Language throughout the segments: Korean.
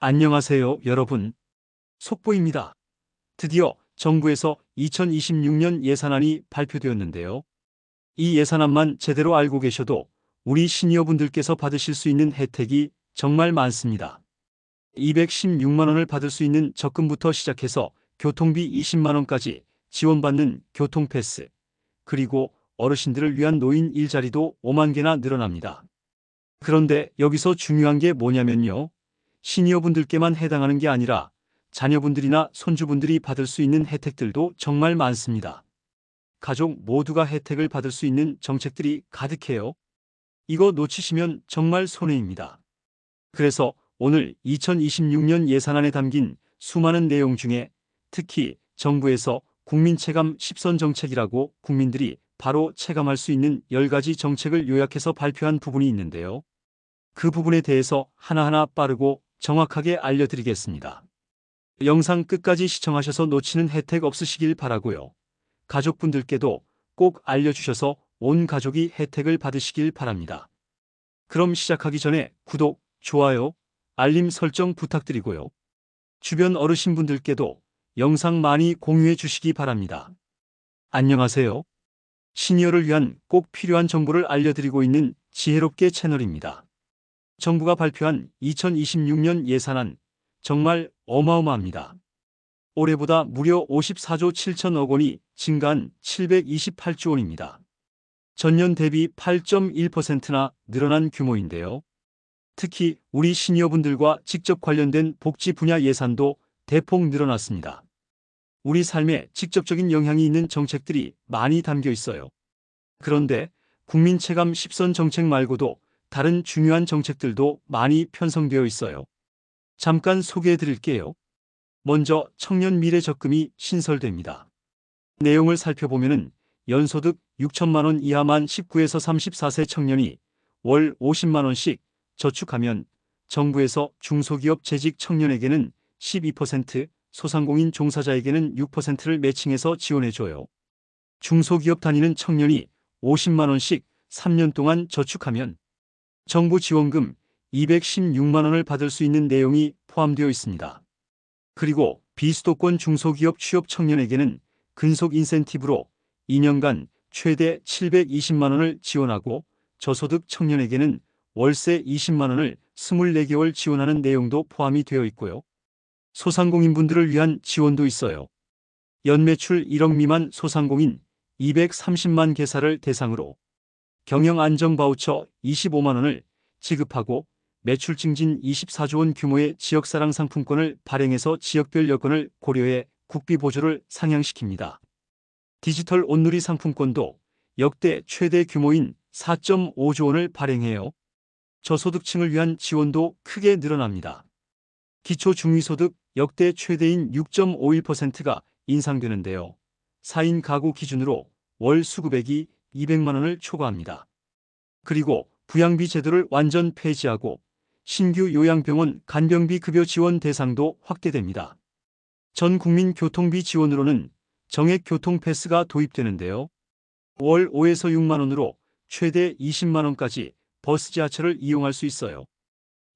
안녕하세요, 여러분. 속보입니다. 드디어 정부에서 2026년 예산안이 발표되었는데요. 이 예산안만 제대로 알고 계셔도 우리 시니어분들께서 받으실 수 있는 혜택이 정말 많습니다. 216만원을 받을 수 있는 적금부터 시작해서 교통비 20만원까지 지원받는 교통패스, 그리고 어르신들을 위한 노인 일자리도 5만 개나 늘어납니다. 그런데 여기서 중요한 게 뭐냐면요. 시니어분들께만 해당하는 게 아니라 자녀분들이나 손주분들이 받을 수 있는 혜택들도 정말 많습니다. 가족 모두가 혜택을 받을 수 있는 정책들이 가득해요. 이거 놓치시면 정말 손해입니다. 그래서 오늘 2026년 예산안에 담긴 수많은 내용 중에 특히 정부에서 국민 체감 10선 정책이라고 국민들이 바로 체감할 수 있는 10가지 정책을 요약해서 발표한 부분이 있는데요. 그 부분에 대해서 하나하나 빠르고 정확하게 알려드리겠습니다. 영상 끝까지 시청하셔서 놓치는 혜택 없으시길 바라고요. 가족분들께도 꼭 알려주셔서 온 가족이 혜택을 받으시길 바랍니다. 그럼 시작하기 전에 구독, 좋아요, 알림 설정 부탁드리고요. 주변 어르신분들께도 영상 많이 공유해 주시기 바랍니다. 안녕하세요. 시니어를 위한 꼭 필요한 정보를 알려드리고 있는 지혜롭게 채널입니다. 정부가 발표한 2026년 예산안 정말 어마어마합니다. 올해보다 무려 54조 7천억 원이 증가한 728조 원입니다. 전년 대비 8.1%나 늘어난 규모인데요. 특히 우리 시니어분들과 직접 관련된 복지 분야 예산도 대폭 늘어났습니다. 우리 삶에 직접적인 영향이 있는 정책들이 많이 담겨 있어요. 그런데 국민 체감 10선 정책 말고도 다른 중요한 정책들도 많이 편성되어 있어요. 잠깐 소개해 드릴게요. 먼저 청년 미래 적금이 신설됩니다. 내용을 살펴보면 연소득 6천만 원 이하만 19에서 34세 청년이 월 50만 원씩 저축하면 정부에서 중소기업 재직 청년에게는 12%, 소상공인 종사자에게는 6%를 매칭해서 지원해줘요. 중소기업 다니는 청년이 50만 원씩 3년 동안 저축하면 정부 지원금 216만 원을 받을 수 있는 내용이 포함되어 있습니다. 그리고 비수도권 중소기업 취업 청년에게는 근속 인센티브로 2년간 최대 720만 원을 지원하고 저소득 청년에게는 월세 20만 원을 24개월 지원하는 내용도 포함이 되어 있고요. 소상공인분들을 위한 지원도 있어요. 연매출 1억 미만 소상공인 230만 개사를 대상으로 경영 안정 바우처 25만 원을 지급하고 매출 증진 24조 원 규모의 지역사랑 상품권을 발행해서 지역별 여건을 고려해 국비 보조를 상향시킵니다. 디지털 온누리 상품권도 역대 최대 규모인 4.5조 원을 발행해요. 저소득층을 위한 지원도 크게 늘어납니다. 기초 중위소득 역대 최대인 6.51%가 인상되는데요. 4인 가구 기준으로 월 수급액이 200만 원을 초과합니다. 그리고 부양비 제도를 완전 폐지하고 신규 요양병원 간병비 급여 지원 대상도 확대됩니다. 전 국민 교통비 지원으로는 정액 교통 패스가 도입되는데요. 월 5에서 6만 원으로 최대 20만 원까지 버스 지하철을 이용할 수 있어요.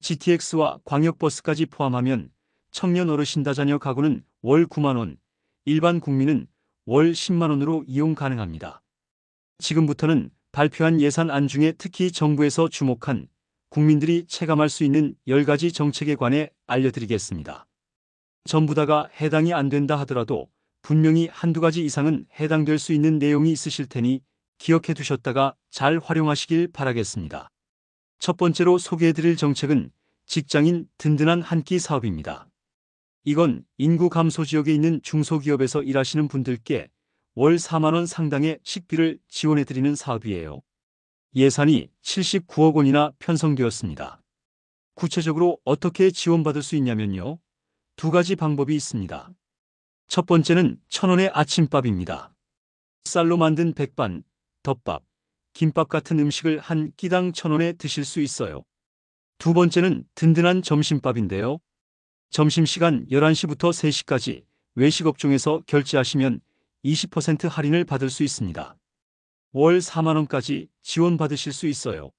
GTX와 광역버스까지 포함하면 청년 어르신 다자녀 가구는 월 9만 원, 일반 국민은 월 10만 원으로 이용 가능합니다. 지금부터는 발표한 예산안 중에 특히 정부에서 주목한 국민들이 체감할 수 있는 10가지 정책에 관해 알려드리겠습니다. 전부 다가 해당이 안 된다 하더라도 분명히 한두 가지 이상은 해당될 수 있는 내용이 있으실 테니 기억해 두셨다가 잘 활용하시길 바라겠습니다. 첫 번째로 소개해드릴 정책은 직장인 든든한 한 끼 사업입니다. 이건 인구 감소 지역에 있는 중소기업에서 일하시는 분들께 월 4만원 상당의 식비를 지원해드리는 사업이에요. 예산이 79억 원이나 편성되었습니다. 구체적으로 어떻게 지원받을 수 있냐면요. 두 가지 방법이 있습니다. 첫 번째는 천원의 아침밥입니다. 쌀로 만든 백반, 덮밥, 김밥 같은 음식을 한 끼당 천 원에 드실 수 있어요. 두 번째는 든든한 점심밥인데요. 점심시간 11시부터 3시까지 외식업종에서 결제하시면 20% 할인을 받을 수 있습니다. 월 4만원까지 지원받으실 수 있어요.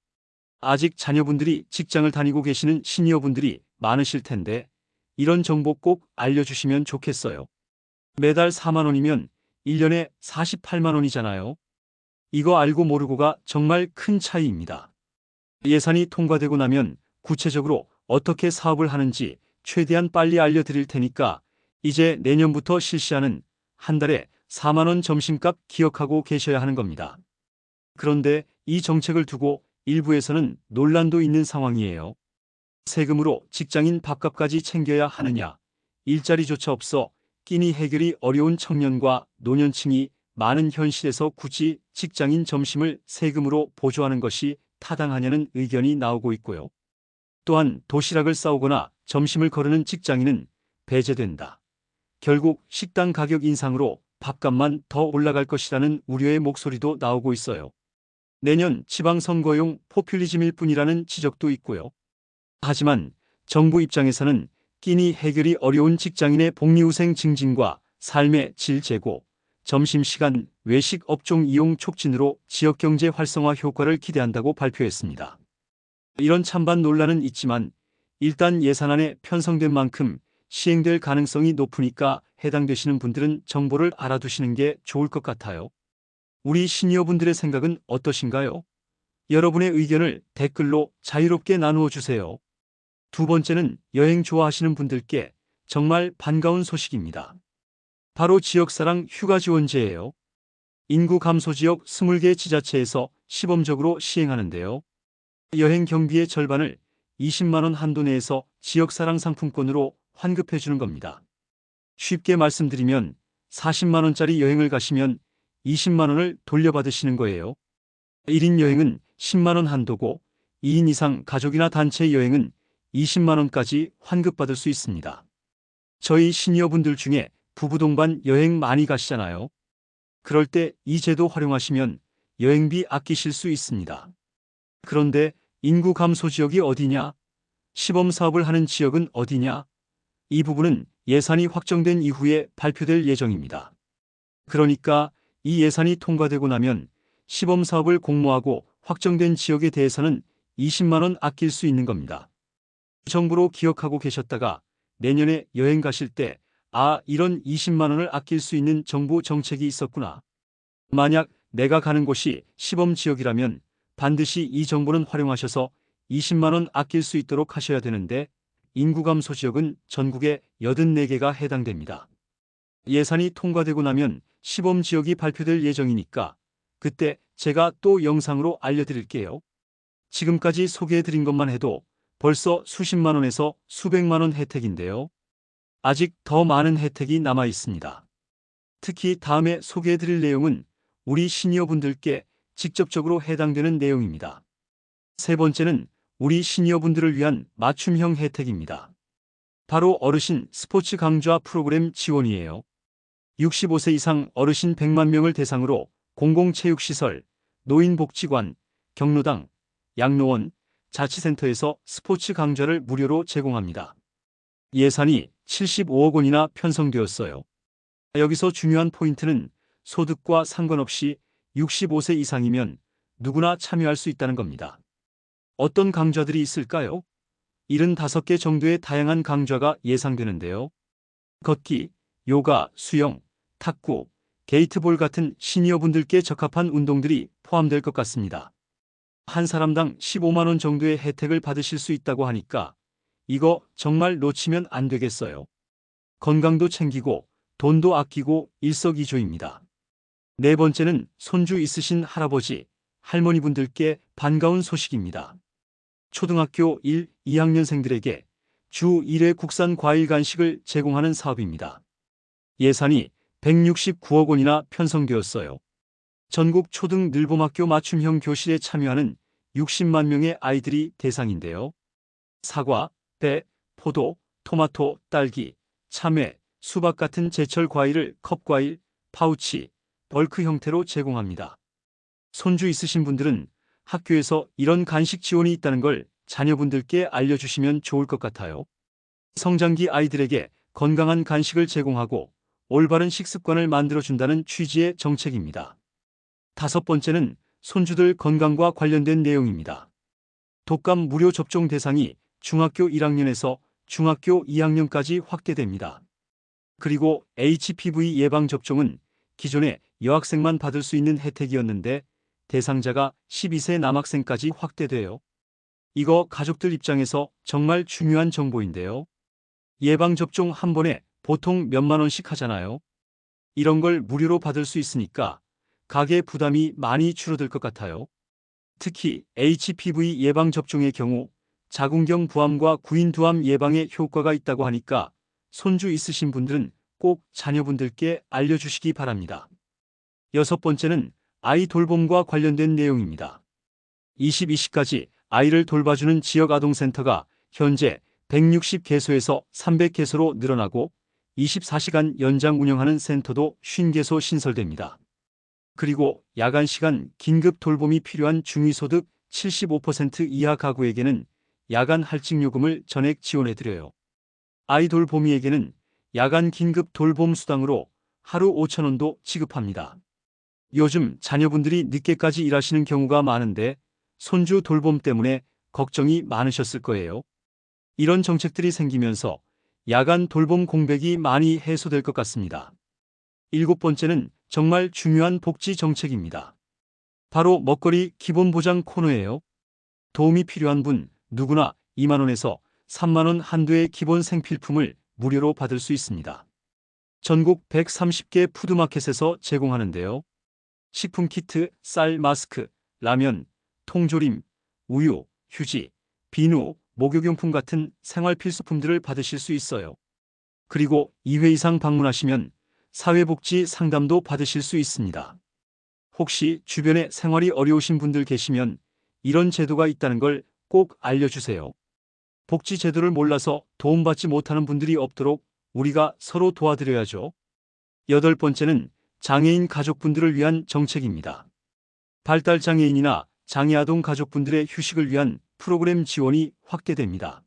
아직 자녀분들이 직장을 다니고 계시는 시니어분들이 많으실 텐데 이런 정보 꼭 알려주시면 좋겠어요. 매달 4만 원이면 1년에 48만 원이잖아요. 이거 알고 모르고가 정말 큰 차이입니다. 예산이 통과되고 나면 구체적으로 어떻게 사업을 하는지 최대한 빨리 알려드릴 테니까 이제 내년부터 실시하는 한 달에 4만 원 점심값 기억하고 계셔야 하는 겁니다. 그런데 이 정책을 두고 일부에서는 논란도 있는 상황이에요. 세금으로 직장인 밥값까지 챙겨야 하느냐, 일자리조차 없어 끼니 해결이 어려운 청년과 노년층이 많은 현실에서 굳이 직장인 점심을 세금으로 보조하는 것이 타당하냐는 의견이 나오고 있고요. 또한 도시락을 싸오거나 점심을 거르는 직장인은 배제된다. 결국 식당 가격 인상으로 밥값만 더 올라갈 것이라는 우려의 목소리도 나오고 있어요. 내년 지방선거용 포퓰리즘일 뿐이라는 지적도 있고요. 하지만 정부 입장에서는 끼니 해결이 어려운 직장인의 복리후생 증진과 삶의 질 제고, 점심시간 외식 업종 이용 촉진으로 지역경제 활성화 효과를 기대한다고 발표했습니다. 이런 찬반 논란은 있지만 일단 예산안에 편성된 만큼 시행될 가능성이 높으니까 해당되시는 분들은 정보를 알아두시는 게 좋을 것 같아요. 우리 시니어분들의 생각은 어떠신가요? 여러분의 의견을 댓글로 자유롭게 나누어 주세요. 두 번째는 여행 좋아하시는 분들께 정말 반가운 소식입니다. 바로 지역사랑 휴가 지원제예요. 인구 감소 지역 20개 지자체에서 시범적으로 시행하는데요. 여행 경비의 절반을 20만원 한도 내에서 지역사랑 상품권으로 환급해 주는 겁니다. 쉽게 말씀드리면 40만원짜리 여행을 가시면 20만원을 돌려받으시는 거예요. 1인 여행은 10만원 한도고 2인 이상 가족이나 단체 여행은 20만원까지 환급받을 수 있습니다. 저희 시니어분들 중에 부부 동반 여행 많이 가시잖아요. 그럴 때 이 제도 활용하시면 여행비 아끼실 수 있습니다. 그런데 인구 감소 지역이 어디냐? 시범 사업을 하는 지역은 어디냐? 이 부분은 예산이 확정된 이후에 발표될 예정입니다. 그러니까 이 예산이 통과되고 나면 시범 사업을 공모하고 확정된 지역에 대해서는 20만 원 아낄 수 있는 겁니다. 정부로 기억하고 계셨다가 내년에 여행 가실 때, 아, 이런 20만 원을 아낄 수 있는 정부 정책이 있었구나. 만약 내가 가는 곳이 시범 지역이라면 반드시 이 정보는 활용하셔서 20만 원 아낄 수 있도록 하셔야 되는데 인구 감소 지역은 전국에 84개가 해당됩니다. 예산이 통과되고 나면 시범 지역이 발표될 예정이니까 그때 제가 또 영상으로 알려드릴게요. 지금까지 소개해드린 것만 해도 벌써 수십만 원에서 수백만 원 혜택인데요. 아직 더 많은 혜택이 남아 있습니다. 특히 다음에 소개해드릴 내용은 우리 시니어분들께 직접적으로 해당되는 내용입니다. 세 번째는 우리 시니어분들을 위한 맞춤형 혜택입니다. 바로 어르신 스포츠 강좌 프로그램 지원이에요. 65세 이상 어르신 100만 명을 대상으로 공공체육시설, 노인복지관, 경로당, 양로원, 자치센터에서 스포츠 강좌를 무료로 제공합니다. 예산이 75억 원이나 편성되었어요. 여기서 중요한 포인트는 소득과 상관없이 65세 이상이면 누구나 참여할 수 있다는 겁니다. 어떤 강좌들이 있을까요? 75개 정도의 다양한 강좌가 예상되는데요. 걷기, 요가, 수영, 탁구, 게이트볼 같은 시니어분들께 적합한 운동들이 포함될 것 같습니다. 한 사람당 15만원 정도의 혜택을 받으실 수 있다고 하니까 이거 정말 놓치면 안 되겠어요. 건강도 챙기고 돈도 아끼고 일석이조입니다. 네 번째는 손주 있으신 할아버지, 할머니분들께 반가운 소식입니다. 초등학교 1, 2학년생들에게 주 1회 국산 과일 간식을 제공하는 사업입니다. 예산이 169억 원이나 편성되었어요. 전국 초등 늘봄학교 맞춤형 교실에 참여하는 60만 명의 아이들이 대상인데요. 사과, 배, 포도, 토마토, 딸기, 참외, 수박 같은 제철 과일을 컵과일, 파우치, 벌크 형태로 제공합니다. 손주 있으신 분들은 학교에서 이런 간식 지원이 있다는 걸 자녀분들께 알려주시면 좋을 것 같아요. 성장기 아이들에게 건강한 간식을 제공하고 올바른 식습관을 만들어준다는 취지의 정책입니다. 다섯 번째는 손주들 건강과 관련된 내용입니다. 독감 무료 접종 대상이 중학교 1학년에서 중학교 2학년까지 확대됩니다. 그리고 HPV 예방접종은 기존에 여학생만 받을 수 있는 혜택이었는데 대상자가 12세 남학생까지 확대돼요. 이거 가족들 입장에서 정말 중요한 정보인데요. 예방접종 한 번에 보통 몇만 원씩 하잖아요. 이런 걸 무료로 받을 수 있으니까 가계 부담이 많이 줄어들 것 같아요. 특히 HPV 예방접종의 경우 자궁경 부암과 구인두암 예방에 효과가 있다고 하니까 손주 있으신 분들은 꼭 자녀분들께 알려주시기 바랍니다. 여섯 번째는 아이 돌봄과 관련된 내용입니다. 22시까지 아이를 돌봐주는 지역 아동센터가 현재 160개소에서 300개소로 늘어나고 24시간 연장 운영하는 센터도 50개소 신설됩니다. 그리고 야간 시간 긴급 돌봄이 필요한 중위소득 75% 이하 가구에게는 야간 할증 요금을 전액 지원해드려요. 아이 돌 보미에게는 야간 긴급 돌봄 수당으로 하루 5천원도 지급합니다. 요즘 자녀분들이 늦게까지 일하시는 경우가 많은데 손주 돌봄 때문에 걱정이 많으셨을 거예요. 이런 정책들이 생기면서 야간 돌봄 공백이 많이 해소될 것 같습니다. 일곱 번째는 정말 중요한 복지 정책입니다. 바로 먹거리 기본 보장 코너예요. 도움이 필요한 분 누구나 2만원에서 3만원 한도의 기본 생필품을 무료로 받을 수 있습니다. 전국 130개 푸드마켓에서 제공하는데요. 식품 키트, 쌀, 마스크, 라면, 통조림, 우유, 휴지, 비누, 목욕용품 같은 생활 필수품들을 받으실 수 있어요. 그리고 2회 이상 방문하시면 사회복지 상담도 받으실 수 있습니다. 혹시 주변에 생활이 어려우신 분들 계시면 이런 제도가 있다는 걸 꼭 알려주세요. 복지 제도를 몰라서 도움받지 못하는 분들이 없도록 우리가 서로 도와드려야죠. 여덟 번째는 장애인 가족분들을 위한 정책입니다. 발달장애인이나 장애아동 가족분들의 휴식을 위한 프로그램 지원이 확대됩니다.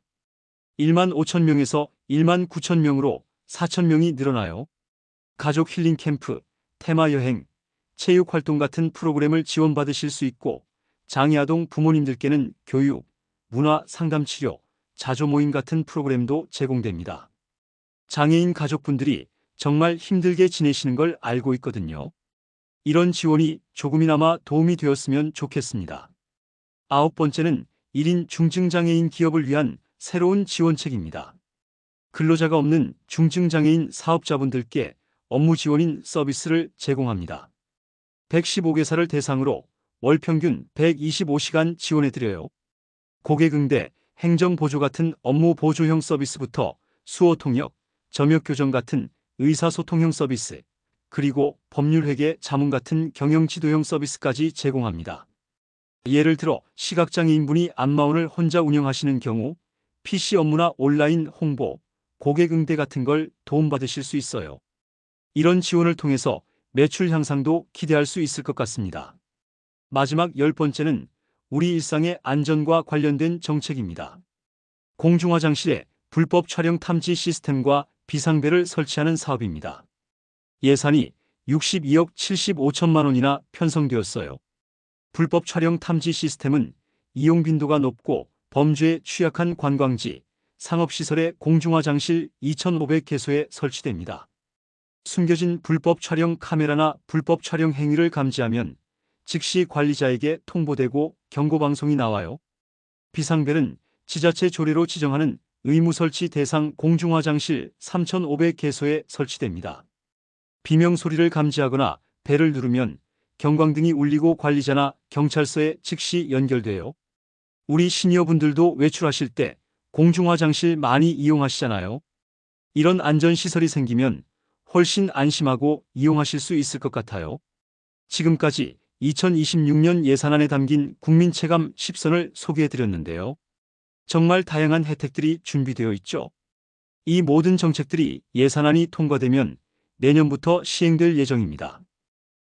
1만 5천 명에서 1만 9천 명으로 4천 명이 늘어나요. 가족 힐링 캠프, 테마 여행, 체육 활동 같은 프로그램을 지원받으실 수 있고 장애아동 부모님들께는 교육, 문화 상담 치료, 자조 모임 같은 프로그램도 제공됩니다. 장애인 가족분들이 정말 힘들게 지내시는 걸 알고 있거든요. 이런 지원이 조금이나마 도움이 되었으면 좋겠습니다. 아홉 번째는 1인 중증장애인 기업을 위한 새로운 지원책입니다. 근로자가 없는 중증장애인 사업자분들께 업무 지원인 서비스를 제공합니다. 115개사를 대상으로 월 평균 125시간 지원해드려요. 고객응대, 행정보조 같은 업무 보조형 서비스부터 수어 통역, 점역 교정 같은 의사소통형 서비스, 그리고 법률회계 자문 같은 경영지도형 서비스까지 제공합니다. 예를 들어 시각장애인분이 안마원을 혼자 운영하시는 경우 PC 업무나 온라인 홍보, 고객 응대 같은 걸 도움받으실 수 있어요. 이런 지원을 통해서 매출 향상도 기대할 수 있을 것 같습니다. 마지막 열 번째는 우리 일상의 안전과 관련된 정책입니다. 공중화장실에 불법 촬영 탐지 시스템과 비상벨을 설치하는 사업입니다. 예산이 62억 75천만 원이나 편성되었어요. 불법 촬영 탐지 시스템은 이용 빈도가 높고 범죄에 취약한 관광지, 상업시설의 공중화장실 2,500개소에 설치됩니다. 숨겨진 불법 촬영 카메라나 불법 촬영 행위를 감지하면 즉시 관리자에게 통보되고 경고방송이 나와요. 비상벨은 지자체 조례로 지정하는 의무 설치 대상 공중화장실 3,500개소에 설치됩니다. 비명 소리를 감지하거나 벨을 누르면 경광등이 울리고 관리자나 경찰서에 즉시 연결돼요. 우리 시니어분들도 외출하실 때 공중화장실 많이 이용하시잖아요. 이런 안전시설이 생기면 훨씬 안심하고 이용하실 수 있을 것 같아요. 지금까지 2026년 예산안에 담긴 국민체감 10선을 소개해드렸는데요. 정말 다양한 혜택들이 준비되어 있죠. 이 모든 정책들이 예산안이 통과되면 내년부터 시행될 예정입니다.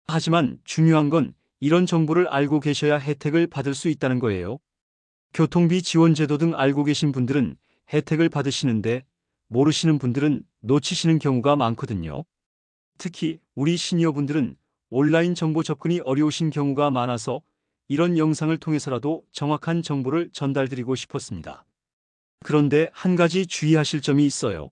하지만 중요한 건 이런 정보를 알고 계셔야 혜택을 받을 수 있다는 거예요. 교통비 지원 제도 등 알고 계신 분들은 혜택을 받으시는데 모르시는 분들은 놓치시는 경우가 많거든요. 특히 우리 시니어분들은 온라인 정보 접근이 어려우신 경우가 많아서 이런 영상을 통해서라도 정확한 정보를 전달드리고 싶었습니다. 그런데 한 가지 주의하실 점이 있어요.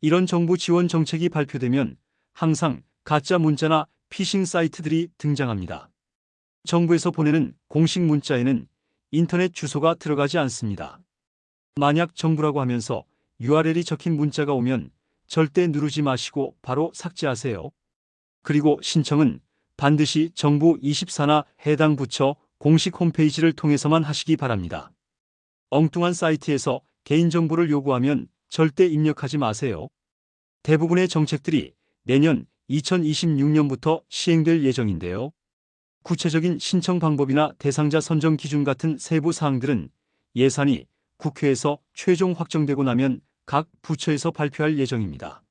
이런 정부 지원 정책이 발표되면 항상 가짜 문자나 피싱 사이트들이 등장합니다. 정부에서 보내는 공식 문자에는 인터넷 주소가 들어가지 않습니다. 만약 정부라고 하면서 URL이 적힌 문자가 오면 절대 누르지 마시고 바로 삭제하세요. 그리고 신청은 반드시 정부 24나 해당 부처 공식 홈페이지를 통해서만 하시기 바랍니다. 엉뚱한 사이트에서 개인정보를 요구하면 절대 입력하지 마세요. 대부분의 정책들이 내년 2026년부터 시행될 예정인데요. 구체적인 신청 방법이나 대상자 선정 기준 같은 세부 사항들은 예산이 국회에서 최종 확정되고 나면 각 부처에서 발표할 예정입니다.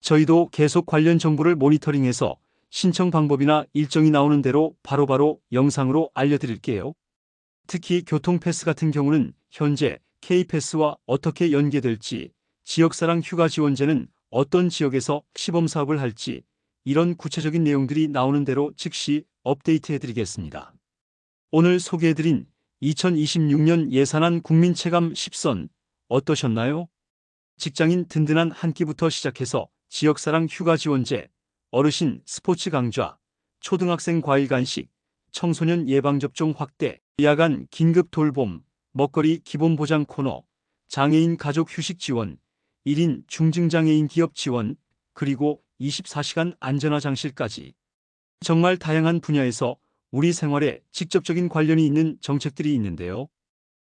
저희도 계속 관련 정보를 모니터링해서 신청 방법이나 일정이 나오는 대로 바로 바로 영상으로 알려드릴게요. 특히 교통패스 같은 경우는 현재 K패스와 어떻게 연계될지, 지역사랑 휴가 지원제는 어떤 지역에서 시범사업을 할지, 이런 구체적인 내용들이 나오는 대로 즉시 업데이트 해드리겠습니다. 오늘 소개해드린 2026년 예산안 국민체감 10선 어떠셨나요? 직장인 든든한 한 끼부터 시작해서 지역사랑 휴가 지원제, 어르신 스포츠 강좌, 초등학생 과일 간식, 청소년 예방접종 확대, 야간 긴급 돌봄, 먹거리 기본 보장 코너, 장애인 가족 휴식 지원, 1인 중증장애인 기업 지원, 그리고 24시간 안전화 장실까지. 정말 다양한 분야에서 우리 생활에 직접적인 관련이 있는 정책들이 있는데요.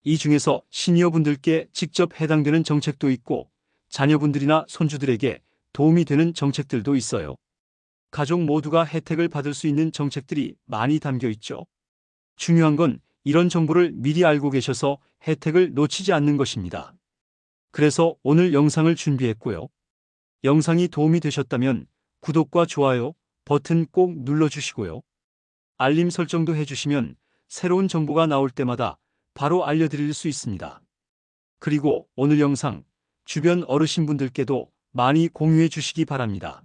이 중에서 시니어분들께 직접 해당되는 정책도 있고 자녀분들이나 손주들에게 도움이 되는 정책들도 있어요. 가족 모두가 혜택을 받을 수 있는 정책들이 많이 담겨 있죠. 중요한 건 이런 정보를 미리 알고 계셔서 혜택을 놓치지 않는 것입니다. 그래서 오늘 영상을 준비했고요. 영상이 도움이 되셨다면 구독과 좋아요 버튼 꼭 눌러주시고요. 알림 설정도 해주시면 새로운 정보가 나올 때마다 바로 알려드릴 수 있습니다. 그리고 오늘 영상 주변 어르신분들께도 많이 공유해 주시기 바랍니다.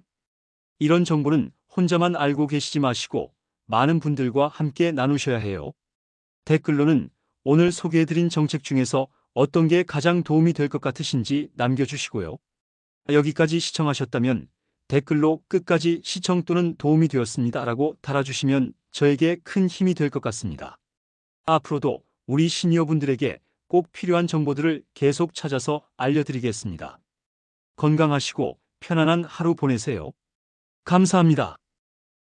이런 정보는 혼자만 알고 계시지 마시고 많은 분들과 함께 나누셔야 해요. 댓글로는 오늘 소개해드린 정책 중에서 어떤 게 가장 도움이 될 것 같으신지 남겨주시고요. 여기까지 시청하셨다면 댓글로 끝까지 시청 또는 도움이 되었습니다 라고 달아주시면 저에게 큰 힘이 될 것 같습니다. 앞으로도 우리 시니어분들에게 꼭 필요한 정보들을 계속 찾아서 알려드리겠습니다. 건강하시고 편안한 하루 보내세요. 감사합니다.